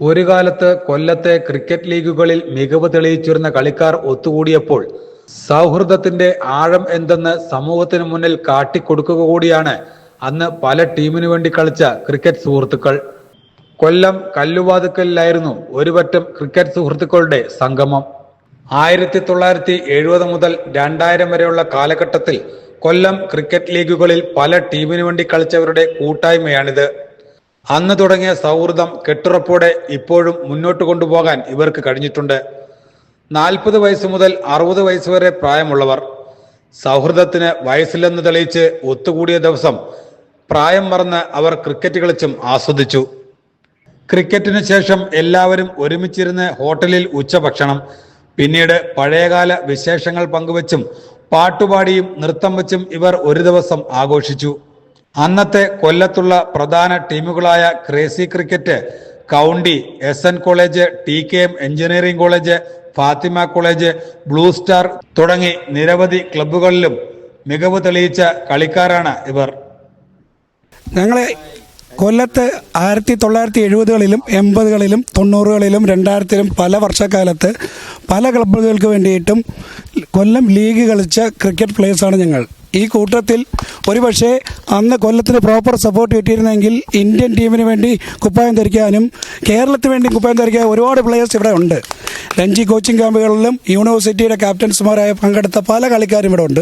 ഒരു കാലത്ത് കൊല്ലത്തെ ക്രിക്കറ്റ് ലീഗുകളിൽ മികവ് തെളിയിച്ചിരുന്ന കളിക്കാർ ഒത്തുകൂടിയപ്പോൾ സൗഹൃദത്തിന്റെ ആഴം എന്തെന്ന് സമൂഹത്തിന് മുന്നിൽ കാട്ടിക്കൊടുക്കുക കൂടിയാണ് അന്ന് പല ടീമിനു വേണ്ടി കളിച്ച ക്രിക്കറ്റ് സുഹൃത്തുക്കൾ. കൊല്ലം കല്ലുവാതുക്കലിലായിരുന്നു ഒരുപറ്റം ക്രിക്കറ്റ് സുഹൃത്തുക്കളുടെ സംഗമം. ആയിരത്തി തൊള്ളായിരത്തി എഴുപത് മുതൽ രണ്ടായിരം വരെയുള്ള കാലഘട്ടത്തിൽ കൊല്ലം ക്രിക്കറ്റ് ലീഗുകളിൽ പല ടീമിനു വേണ്ടി കളിച്ചവരുടെ കൂട്ടായ്മയാണിത്. അന്ന് തുടങ്ങിയ സൗഹൃദം കെട്ടുറപ്പോടെ ഇപ്പോഴും മുന്നോട്ട് കൊണ്ടുപോകാൻ ഇവർക്ക് കഴിഞ്ഞിട്ടുണ്ട്. നാൽപ്പത് വയസ്സ് മുതൽ അറുപത് വയസ്സ് വരെ പ്രായമുള്ളവർ സൗഹൃദത്തിന് വയസ്സില്ലെന്ന് തെളിയിച്ച് ഒത്തുകൂടിയ ദിവസം പ്രായം മറന്ന് അവർ ക്രിക്കറ്റ് കളിച്ചും ആസ്വദിച്ചു. ക്രിക്കറ്റിന് ശേഷം എല്ലാവരും ഒരുമിച്ചിരുന്ന് ഹോട്ടലിൽ ഉച്ചഭക്ഷണം പിന്നീട് പഴയകാല വിശേഷങ്ങൾ പങ്കുവച്ചും പാട്ടുപാടിയും നൃത്തം വച്ചും ഇവർ ഒരു ദിവസം ആഘോഷിച്ചു. അന്നത്തെ കൊല്ലത്തുള്ള പ്രധാന ടീമുകളായ crazy cricket county S N college T K M engineering college Fathima college blue star തുടങ്ങി നിരവധി ക്ലബ്ബുകളിലും മികവ് തെളിയിച്ച കളിക്കാരാണ് ഇവർ. ഞങ്ങളെ കൊല്ലത്ത് ആയിരത്തി തൊള്ളായിരത്തി എഴുപതുകളിലും എൺപതുകളിലും തൊണ്ണൂറുകളിലും രണ്ടായിരത്തിലും പല വർഷക്കാലത്ത് പല ക്ലബ്ബുകൾക്ക് വേണ്ടിയിട്ടും കൊല്ലം ലീഗ് കളിച്ച ക്രിക്കറ്റ് പ്ലേയേഴ്സാണ് ഞങ്ങൾ. ഈ കൂട്ടത്തിൽ ഒരുപക്ഷെ അന്ന് കൊല്ലത്തിന് പ്രോപ്പർ സപ്പോർട്ട് കിട്ടിയിരുന്നെങ്കിൽ ഇന്ത്യൻ ടീമിന് വേണ്ടി കുപ്പായം ധരിക്കാനും കേരളത്തിന് വേണ്ടി കുപ്പായം ധരിക്കാൻ ഒരുപാട് പ്ലെയേഴ്സ് ഇവിടെ ഉണ്ട്. രഞ്ജി കോച്ചിങ് ക്യാമ്പുകളിലും യൂണിവേഴ്സിറ്റിയുടെ ക്യാപ്റ്റൻസുമാരായ പങ്കെടുത്ത പല കളിക്കാരും ഇവിടെ ഉണ്ട്.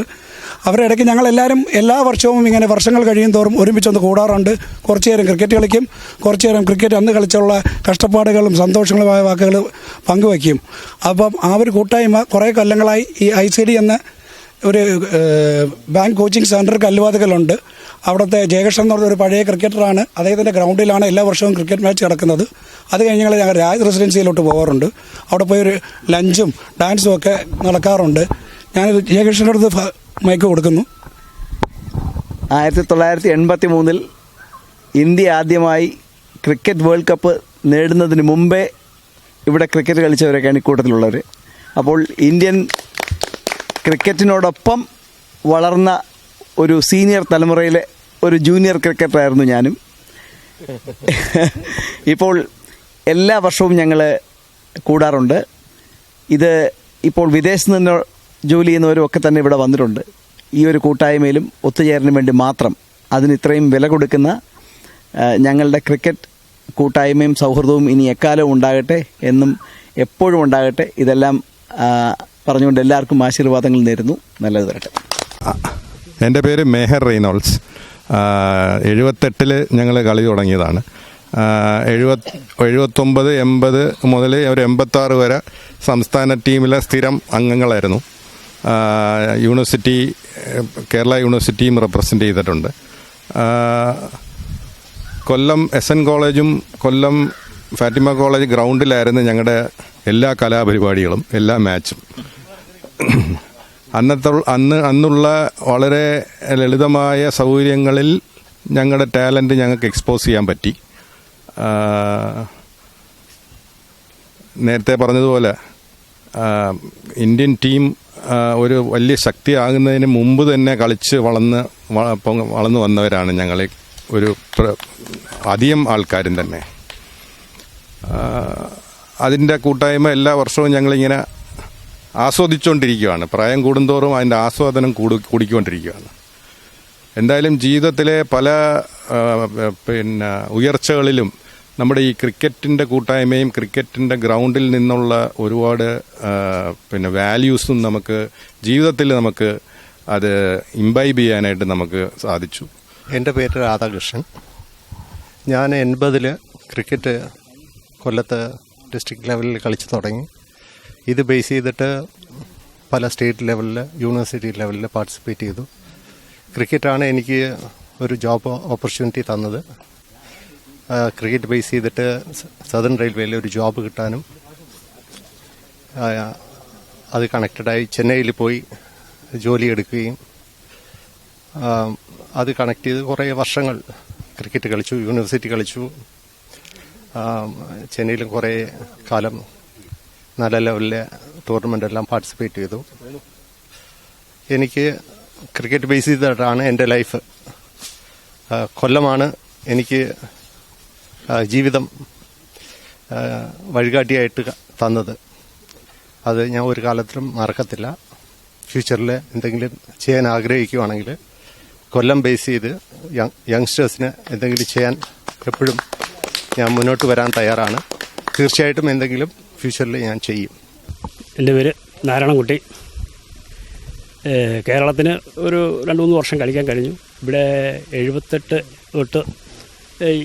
അവരുടെ ഇടയ്ക്ക് ഞങ്ങൾ എല്ലാവരും എല്ലാ വർഷവും ഇങ്ങനെ വർഷങ്ങൾ കഴിയും തോറും ഒരുമിച്ചൊന്ന് കൂടാറുണ്ട്. കുറച്ചു നേരം ക്രിക്കറ്റ് കളിക്കും കുറച്ചു നേരം ക്രിക്കറ്റ് അന്ന് കളിച്ചുള്ള കഷ്ടപ്പാടുകളും സന്തോഷങ്ങളുമായ വാക്കുകൾ പങ്കുവയ്ക്കും. അപ്പം ആ ഒരു കൂട്ടായ്മ കുറേ കൊല്ലങ്ങളായി ഈ ഐ സി ഡി എന്ന ഒരു ബാങ്ക് കോച്ചിങ് സെന്റർ കല്ലുവാതുകളുണ്ട്. അവിടുത്തെ ജയകൃഷ്ണൻ എന്ന് പറഞ്ഞ ഒരു പഴയ ക്രിക്കറ്ററാണ്. അദ്ദേഹത്തിന്റെ ഗ്രൗണ്ടിലാണ് എല്ലാ വർഷവും ക്രിക്കറ്റ് മാച്ച് നടക്കുന്നത്. അത് കഴിഞ്ഞ് ഞങ്ങൾ രാജ് റെസിഡൻസിയിലോട്ട് പോകാറുണ്ട് അവിടെ പോയി ഒരു ലഞ്ചും ഡാൻസും ഒക്കെ നടക്കാറുണ്ട്. ഞാൻ ഫ- മൈക്ക് കൊടുക്കുന്നു. ആയിരത്തി തൊള്ളായിരത്തി എൺപത്തി മൂന്നിൽ ഇന്ത്യ ആദ്യമായി ക്രിക്കറ്റ് വേൾഡ് കപ്പ് നേടുന്നതിന് മുമ്പേ ഇവിടെ ക്രിക്കറ്റ് കളിച്ചവരൊക്കെയാണ് ഇക്കൂട്ടത്തിലുള്ളവർ അപ്പോൾ ഇന്ത്യൻ ക്രിക്കറ്റിനോടൊപ്പം വളർന്ന ഒരു സീനിയർ തലമുറയിലെ ഒരു ജൂനിയർ ക്രിക്കറ്ററായിരുന്നു ഞാനും. ഇപ്പോൾ എല്ലാ വർഷവും ഞങ്ങൾ കൂടാറുണ്ട്. ഇത് ഇപ്പോൾ വിദേശത്ത് നിന്ന് ജോലി ചെയ്യുന്നവരും ഒക്കെ തന്നെ ഇവിടെ വന്നിട്ടുണ്ട്. ഈ ഒരു കൂട്ടായ്മയിലും ഒത്തുചേരലിനും വേണ്ടി മാത്രം അതിന് ഇത്രയും വില കൊടുക്കുന്ന ഞങ്ങളുടെ ക്രിക്കറ്റ് കൂട്ടായ്മയും സൗഹൃദവും ഇനി എക്കാലവും ഉണ്ടാകട്ടെ എന്നും എപ്പോഴും ഉണ്ടാകട്ടെ. ഇതെല്ലാം പറഞ്ഞുകൊണ്ട് എല്ലാവർക്കും ആശീർവാദങ്ങൾ നേരുന്നു. നല്ലത് വരട്ടെ. എന്റെ പേര് മേഹർ റെയ്നോൾസ് എഴുപത്തെട്ടിൽ ഞങ്ങൾ കളി തുടങ്ങിയതാണ്. എഴുപത് എഴുപത്തൊമ്പത് എൺപത് മുതൽ ഒരു എൺപത്താറ് വരെ സംസ്ഥാന ടീമിലെ സ്ഥിരം അംഗങ്ങളായിരുന്നു. യൂണിവേഴ്സിറ്റി കേരള യൂണിവേഴ്സിറ്റിയും റെപ്രസെന്റ് ചെയ്തിട്ടുണ്ട്. കൊല്ലം എസ് എൻ കോളേജും കൊല്ലം ഫാറ്റിമ കോളേജ് ഗ്രൗണ്ടിലായിരുന്നു ഞങ്ങളുടെ എല്ലാ കലാപരിപാടികളും എല്ലാ മാച്ചും. അന്നത്തെ അന്ന് അന്നുള്ള വളരെ ലളിതമായ സൗകര്യങ്ങളിൽ ഞങ്ങളുടെ ടാലന്റ് ഞങ്ങൾക്ക് എക്സ്പോസ് ചെയ്യാൻ പറ്റി. നേരത്തെ പറഞ്ഞതുപോലെ ഇന്ത്യൻ ടീം ഒരു വലിയ ശക്തിയാകുന്നതിന് മുമ്പ് തന്നെ കളിച്ച് വളർന്ന് വളർന്നു വന്നവരാണ് ഞങ്ങൾ ഒരു അധികം ആൾക്കാരും തന്നെ. അതിന്റെ കൂട്ടായ്മ എല്ലാ വർഷവും ഞങ്ങളിങ്ങനെ ആസ്വദിച്ചുകൊണ്ടിരിക്കുകയാണ് പ്രായം കൂടുന്തോറും അതിന്റെ ആസ്വാദനം കൂടു കൂടിക്കൊണ്ടിരിക്കുകയാണ്. എന്തായാലും ജീവിതത്തിലെ പല പിന്നെ ഉയർച്ചകളിലും നമ്മുടെ ഈ ക്രിക്കറ്റിന്റെ കൂട്ടായ്മയും ക്രിക്കറ്റിന്റെ ഗ്രൗണ്ടിൽ നിന്നുള്ള ഒരുപാട് പിന്നെ വാല്യൂസും നമുക്ക് ജീവിതത്തിൽ നമുക്ക് അത് ഇംബൈബ് ചെയ്യാനായിട്ട് നമുക്ക് സാധിച്ചു. എന്റെ പേര് രാധാകൃഷ്ണൻ. ഞാൻ എൺപതിൽ ക്രിക്കറ്റ് കൊല്ലത്ത് ഡിസ്ട്രിക്ട് ലെവലിൽ കളിച്ചു തുടങ്ങി. ഇത് ബേസ് ചെയ്തിട്ട് പല സ്റ്റേറ്റ് ലെവലിൽ യൂണിവേഴ്സിറ്റി ലെവലിൽ പാർട്ടിസിപ്പേറ്റ് ചെയ്തു. ക്രിക്കറ്റാണ് എനിക്ക് ഒരു ജോബ് ഓപ്പർച്യൂണിറ്റി തന്നത്. ക്രിക്കറ്റ് ബേസ് ചെയ്തിട്ട് സദൺ റെയിൽവേയിൽ ഒരു ജോബ് കിട്ടാനും അത് കണക്റ്റഡായി ചെന്നൈയിൽ പോയി ജോലി എടുക്കുകയും അത് കണക്ട് ചെയ്ത് കുറേ വർഷങ്ങൾ ക്രിക്കറ്റ് കളിച്ചു യൂണിവേഴ്സിറ്റി കളിച്ചു. ചെന്നൈയിലും കുറേ കാലം നല്ല ലെവലിലെ ടൂർണമെന്റ് എല്ലാം പാർട്ടിസിപ്പേറ്റ് ചെയ്തു. എനിക്ക് ക്രിക്കറ്റ് ബേസ് ചെയ്തിട്ടാണ് എന്റെ ലൈഫ് കൊല്ലമാണ് എനിക്ക് ജീവിതം വഴികാട്ടിയായിട്ട് തന്നത്. അത് ഞാൻ ഒരു കാലത്തിലും മറക്കത്തില്ല. ഫ്യൂച്ചറിൽ എന്തെങ്കിലും ചെയ്യാൻ ആഗ്രഹിക്കുവാണെങ്കിൽ കൊല്ലം ബേസ് ചെയ്ത് യങ് യങ്സ്റ്റേഴ്സിന് എന്തെങ്കിലും ചെയ്യാൻ എപ്പോഴും ഞാൻ മുന്നോട്ട് വരാൻ തയ്യാറാണ്. തീർച്ചയായിട്ടും എന്തെങ്കിലും ഫ്യൂച്ചറിൽ ഞാൻ ചെയ്യും. എന്റെ പേര് നാരായണൻകുട്ടി. കേരളത്തിന് ഒരു രണ്ട് മൂന്ന് വർഷം കളിക്കാൻ കഴിഞ്ഞു. ഇവിടെ എഴുപത്തെട്ട് തൊട്ട്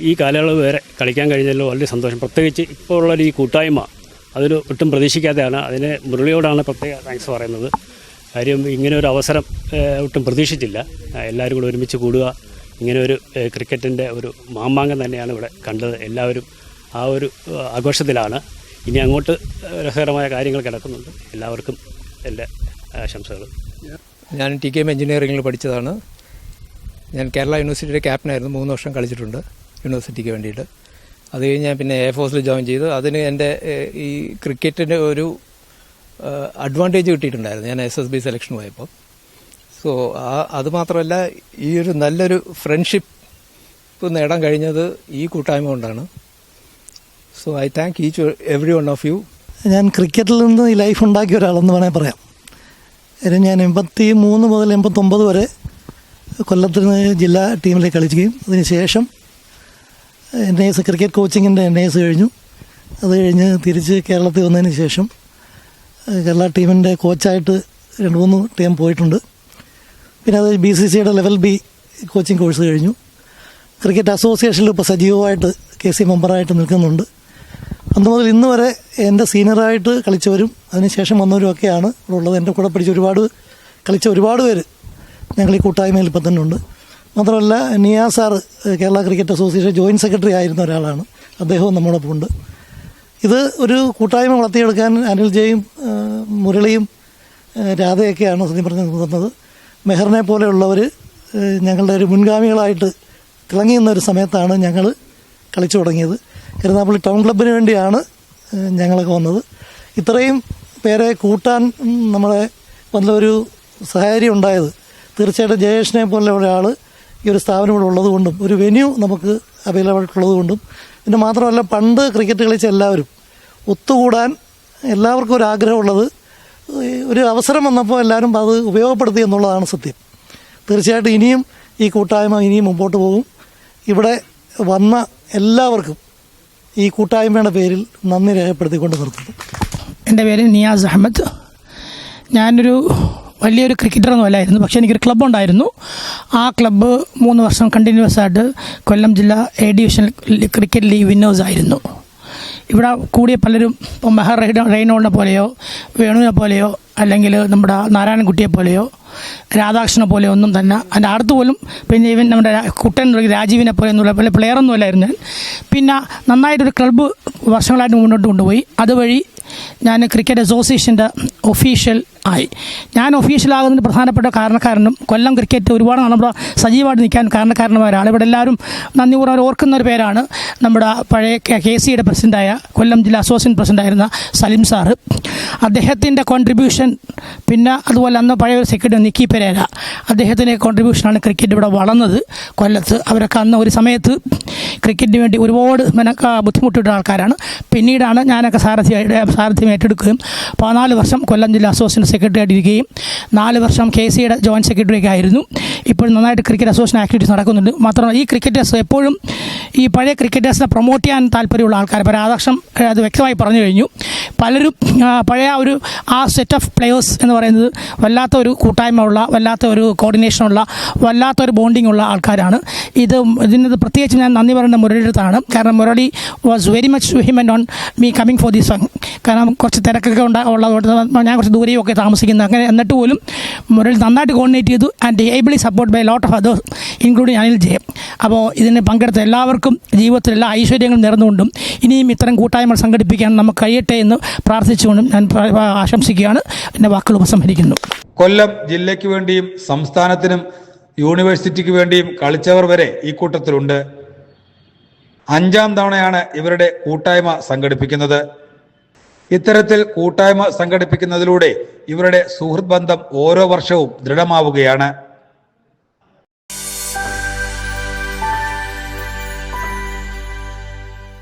ഈ കാലയളവ് വരെ കളിക്കാൻ കഴിഞ്ഞതിൽ വളരെ സന്തോഷം. പ്രത്യേകിച്ച് ഇപ്പോൾ ഉള്ളൊരു ഈ കൂട്ടായ്മ അതൊരു ഒട്ടും പ്രതീക്ഷിക്കാതെയാണ് അതിന് മുരളിയോടാണ് പ്രത്യേക താങ്ക്സ് പറയുന്നത്. കാര്യം ഇങ്ങനെ ഒരു അവസരം ഒട്ടും പ്രതീക്ഷിച്ചില്ല. എല്ലാവരും കൂടെ ഒരുമിച്ച് കൂടുക ഇങ്ങനെ ഒരു ക്രിക്കറ്റിന്റെ ഒരു മാമാങ്കം തന്നെയാണ് ഇവിടെ കണ്ടത്. എല്ലാവരും ആ ഒരു ആഘോഷത്തിലാണ്. ഇനി അങ്ങോട്ട് രസകരമായ കാര്യങ്ങൾ കിടക്കുന്നുണ്ട്. എല്ലാവർക്കും എന്റെ ആശംസകൾ. ഞാൻ ടി കെ എം എഞ്ചിനീയറിംഗിൽ പഠിച്ചതാണ്. ഞാൻ കേരള യൂണിവേഴ്സിറ്റിയുടെ ക്യാപ്റ്റനായിരുന്നു. മൂന്ന് വർഷം കളിച്ചിട്ടുണ്ട് യൂണിവേഴ്സിറ്റിക്ക് വേണ്ടിയിട്ട്. അത് കഴിഞ്ഞ് ഞാൻ പിന്നെ എയർ ഫോഴ്സിൽ ജോയിൻ ചെയ്തു. അതിന് എന്റെ ഈ ക്രിക്കറ്റിന്റെ ഒരു അഡ്വാന്റേജ് കിട്ടിയിട്ടുണ്ടായിരുന്നു. ഞാൻ എസ് എസ് ബി സെലക്ഷൻ പോയപ്പോൾ. സോ ആ അതുമാത്രമല്ല ഈ ഒരു നല്ലൊരു ഫ്രണ്ട്ഷിപ്പ് നേടാൻ കഴിഞ്ഞത് ഈ കൂട്ടായ്മ കൊണ്ടാണ്. So I thank each every one of you ഞാൻ ക്രിക്കറ്റിൽ നിന്ന് ഈ ലൈഫ് ഉണ്ടാക്കിയ ഒരാളെന്ന് വേണേൽ പറയാം. കാര്യം ഞാൻ എൺപത്തി മൂന്ന് മുതൽ എൺപത്തൊമ്പത് വരെ കൊല്ലത്തിന് ജില്ലാ ടീമിലേക്ക് കളിക്കുകയും അതിനുശേഷം എൻ എസ് ക്രിക്കറ്റ് കോച്ചിങ്ങിന്റെ എൻ എസ് കഴിഞ്ഞു. അത് കഴിഞ്ഞ് തിരിച്ച് കേരളത്തിൽ വന്നതിന് ശേഷം കേരള ടീമിന്റെ കോച്ചായിട്ട് രണ്ട് മൂന്ന് ടീം പോയിട്ടുണ്ട്. പിന്നെ അത് ബി സി സിയുടെ ലെവൽ ബി കോച്ചിങ് കോഴ്സ് കഴിഞ്ഞു. ക്രിക്കറ്റ് അസോസിയേഷനിൽ ഇപ്പോൾ സജീവമായിട്ട് കെ സി മെമ്പറായിട്ട് നിൽക്കുന്നുണ്ട്. അന്ന് മുതൽ ഇന്ന് വരെ എന്റെ സീനിയറായിട്ട് കളിച്ചവരും അതിനുശേഷം വന്നവരും ഒക്കെയാണ് ഇവിടെ ഉള്ളത്. എന്റെ കൂടെ പഠിച്ച ഒരുപാട് കളിച്ച ഒരുപാട് പേര് ഞങ്ങൾ ഈ കൂട്ടായ്മയിൽ ഇപ്പം തന്നെ ഉണ്ട്. മാത്രമല്ല Niya sir Kerala cricket association joint secretary ആയിരുന്ന ഒരാളാണ്. അദ്ദേഹവും നമ്മോടൊപ്പം ഉണ്ട്. ഇത് ഒരു കൂട്ടായ്മ വളർത്തിയെടുക്കാൻ അനിൽ ജയും മുരളിയും രാധയൊക്കെയാണ് സത്യം പറഞ്ഞ് നിന്നത് മെഹറിനെ പോലെയുള്ളവർ ഞങ്ങളുടെ ഒരു മുൻഗാമികളായിട്ട് തിളങ്ങി നിന്ന ഒരു സമയത്താണ് ഞങ്ങൾ കളിച്ചു തുടങ്ങിയത്. കരുനാപ്പള്ളി ടൗൺ ക്ലബിന് വേണ്ടിയാണ് ഞങ്ങളൊക്കെ വന്നത്. ഇത്രയും പേരെ കൂട്ടാൻ നമ്മളെ നല്ലൊരു സഹാരി ഉണ്ടായത് തീർച്ചയായിട്ടും ജയേഷിനെ പോലെ ഒരാൾ ഈ ഒരു സ്ഥാപനം ഇവിടെ ഉള്ളതുകൊണ്ടും ഒരു വെന്യൂ നമുക്ക് അവൈലബിൾ ആയിട്ടുള്ളത് കൊണ്ടും പിന്നെ മാത്രമല്ല പണ്ട് ക്രിക്കറ്റ് കളിച്ച എല്ലാവരും ഒത്തുകൂടാൻ എല്ലാവർക്കും ഒരു ആഗ്രഹമുള്ളത് ഒരു അവസരം വന്നപ്പോൾ എല്ലാവരും അത് ഉപയോഗപ്പെടുത്തി എന്നുള്ളതാണ് സത്യം. തീർച്ചയായിട്ടും ഇനിയും ഈ കൂട്ടായ്മ ഇനിയും മുമ്പോട്ട് പോകും. ഇവിടെ വന്ന എല്ലാവർക്കും ഈ കൂട്ടായ്മയുടെ പേരിൽ നന്ദി രേഖപ്പെടുത്തിക്കൊണ്ട് നിർത്തുന്നു. എന്റെ പേര് നിയാസ് അഹമ്മദ്. ഞാനൊരു വലിയൊരു ക്രിക്കറ്ററൊന്നും അല്ലായിരുന്നു പക്ഷേ എനിക്കൊരു ക്ലബ്ബ് ഉണ്ടായിരുന്നു. ആ ക്ലബ്ബ് മൂന്ന് വർഷം കണ്ടിന്യൂസ് ആയിട്ട് കൊല്ലം ജില്ല A division cricket league winners ആയിരുന്നു. ഇവിടെ കൂടിയ പലരും ഇപ്പോൾ മെഹർ റൈഡ് റൈനോളിനെ പോലെയോ വേണുവിനെ പോലെയോ അല്ലെങ്കിൽ നമ്മുടെ നാരായണൻകുട്ടിയെ പോലെയോ രാധാകൃഷ്ണനെ പോലെയോ ഒന്നും തന്നെ. അതിന്റെ അടുത്ത് പോലും പിന്നെ ഇവൻ നമ്മുടെ കുട്ടൻ രാജീവിനെ പോലെ എന്നുള്ള പല പ്ലെയറൊന്നും അല്ലായിരുന്നു ഞാൻ. പിന്നെ നന്നായിട്ടൊരു ക്ലബ്ബ് വർഷങ്ങളായിട്ട് മുന്നോട്ട് കൊണ്ടുപോയി. അതുവഴി ഞാൻ ക്രിക്കറ്റ് അസോസിയേഷന്റെ ഒഫീഷ്യൽ ആയി. ഞാൻ ഒഫീഷ്യലാകുന്നതിന് പ്രധാനപ്പെട്ട കാരണക്കാരനും കൊല്ലം ക്രിക്കറ്റ് ഒരുപാട് നമ്മുടെ സജീവമായിട്ട് നിൽക്കാൻ കാരണക്കാരന്മാരാണ്. ഇവിടെ എല്ലാവരും നന്ദി കുറവ് ഓർക്കുന്ന ഒരു പേരാണ് നമ്മുടെ പഴയ കെ സിയുടെ പ്രസിഡന്റായ കൊല്ലം ജില്ലാ അസോസിയേഷൻ പ്രസിഡന്റായിരുന്ന സലിം സാറ്. അദ്ദേഹത്തിന്റെ കോൺട്രിബ്യൂഷൻ പിന്നെ അതുപോലെ അന്ന് പഴയ ഒരു സെക്രട്ടറി നിക്കി പെരേര. അദ്ദേഹത്തിന്റെ കോൺട്രിബ്യൂഷനാണ് ക്രിക്കറ്റ് ഇവിടെ വളർന്നത് കൊല്ലത്ത്. അവരൊക്കെ അന്ന് ഒരു സമയത്ത് ക്രിക്കറ്റിന് വേണ്ടി ഒരുപാട് മെനക്ക ബുദ്ധിമുട്ടിട്ട ആൾക്കാരാണ്. പിന്നീടാണ് ഞാനൊക്കെ സാരഥി സാരഥ്യം ഏറ്റെടുക്കുകയും പതിനാല് വർഷം കൊല്ലം ജില്ലാ അസോസിയേഷൻ സെക്രട്ടറി ആയിട്ടിരിക്കുകയും നാല് വർഷം കെ സിയുടെ ജോയിന്റ് സെക്രട്ടറി ഒക്കെ ആയിരുന്നു. ഇപ്പോൾ നന്നായിട്ട് ക്രിക്കറ്റ് അസോസിയേഷൻ ആക്ടിവിറ്റീസ് നടക്കുന്നുണ്ട്. മാത്രമല്ല ഈ ക്രിക്കറ്റേഴ്സ് എപ്പോഴും ഈ പഴയ ക്രിക്കറ്റേഴ്സിനെ പ്രൊമോട്ട് ചെയ്യാൻ താല്പര്യമുള്ള ആൾക്കാർ ഇപ്പോൾ അത് വ്യക്തമായി പറഞ്ഞു കഴിഞ്ഞു. പലരും പഴയ ഒരു ആ സെറ്റ് ഓഫ് പ്ലെയേഴ്സ് എന്ന് പറയുന്നത് വല്ലാത്ത ഒരു കൂട്ടായ്മ ഉള്ള വല്ലാത്ത ഒരു കോർഡിനേഷനുള്ള വല്ലാത്ത ഒരു ബോണ്ടിങ് ഉള്ള ആൾക്കാരാണ്. ഇത് ഇതിന് പ്രത്യേകിച്ച് ഞാൻ നന്ദി പറയുന്ന മുരളിയുടെ അടുത്താണ് കാരണം Murali was very much human on me coming for the this കാരണം കുറച്ച് തിരക്കൊക്കെ ഉണ്ടാ ഉള്ളതുകൊണ്ട് ഞാൻ കുറച്ച് ദൂരെയും ഒക്കെ താമസിക്കുന്നത് അങ്ങനെ എന്നിട്ട് പോലും മുരളി നന്നായിട്ട് കോർഡിനേറ്റ് ചെയ്തു and ably support by lot of others including Anil Jayam അപ്പോൾ ഇതിന് പങ്കെടുത്ത എല്ലാവർക്കും ജീവിതത്തിൽ എല്ലാ ഐശ്വര്യങ്ങളും നേർന്നുകൊണ്ടും ഇനിയും ഇത്തരം കൂട്ടായ്മകൾ സംഘടിപ്പിക്കാൻ നമുക്ക് കഴിയട്ടെ എന്ന് പ്രാർത്ഥിച്ചുകൊണ്ടും ഞാൻ ആശംസിക്കുകയാണ്. എന്റെ വാക്കുകൾ ഉപസംഹരിക്കുന്നു. കൊല്ലം ജില്ലയ്ക്ക് വേണ്ടിയും സംസ്ഥാനത്തിനും യൂണിവേഴ്സിറ്റിക്ക് വേണ്ടിയും കളിച്ചവർ വരെ ഈ കൂട്ടത്തിലുണ്ട്. അഞ്ചാം തവണയാണ് ഇവരുടെ കൂട്ടായ്മ സംഘടിപ്പിക്കുന്നത്. ഇത്തരത്തിൽ കൂട്ടായ്മ സംഘടിപ്പിക്കുന്നതിലൂടെ ഇവരുടെ സുഹൃത്ത് ബന്ധം ഓരോ വർഷവും ദൃഢമാവുകയാണ്.